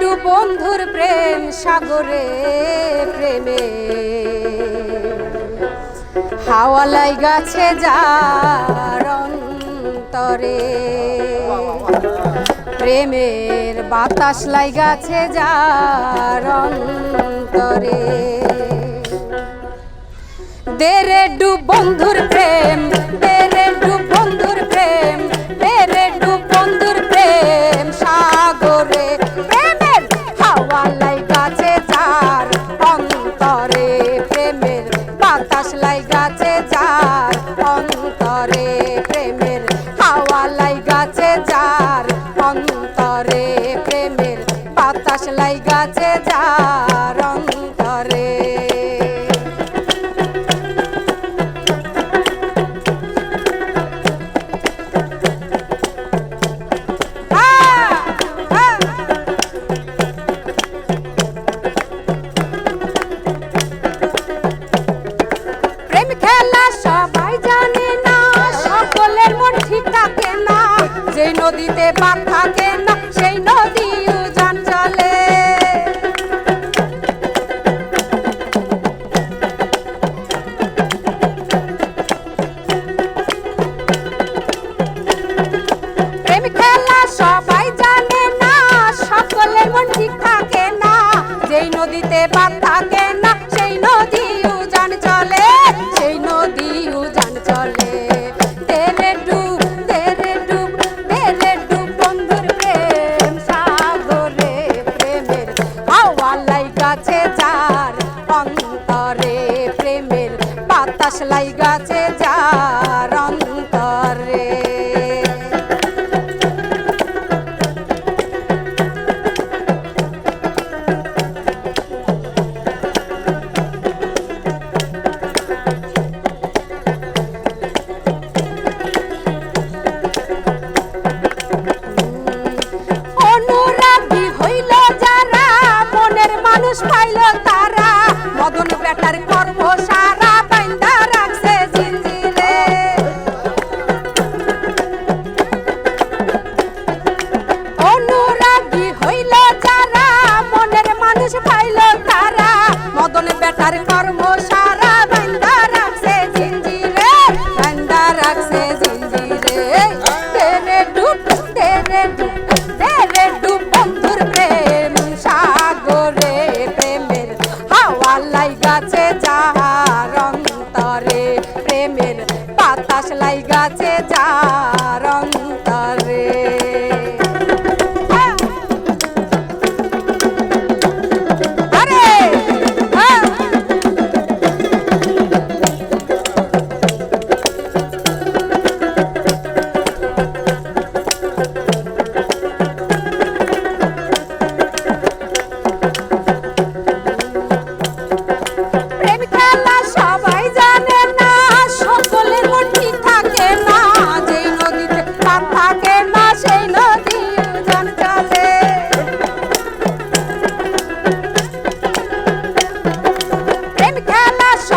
Do বন্ধুর প্রেম, সাগরে প্রেমে। হাওয়ালাই গাছে যার অন্তরে। প্রেমের বাতাস লাই গাছে যার অন্তরে। দেরে ডু বন্ধুর প্রেম কর্মশা প্রেমের বাতাস লাই গাছে যার অন্তরে।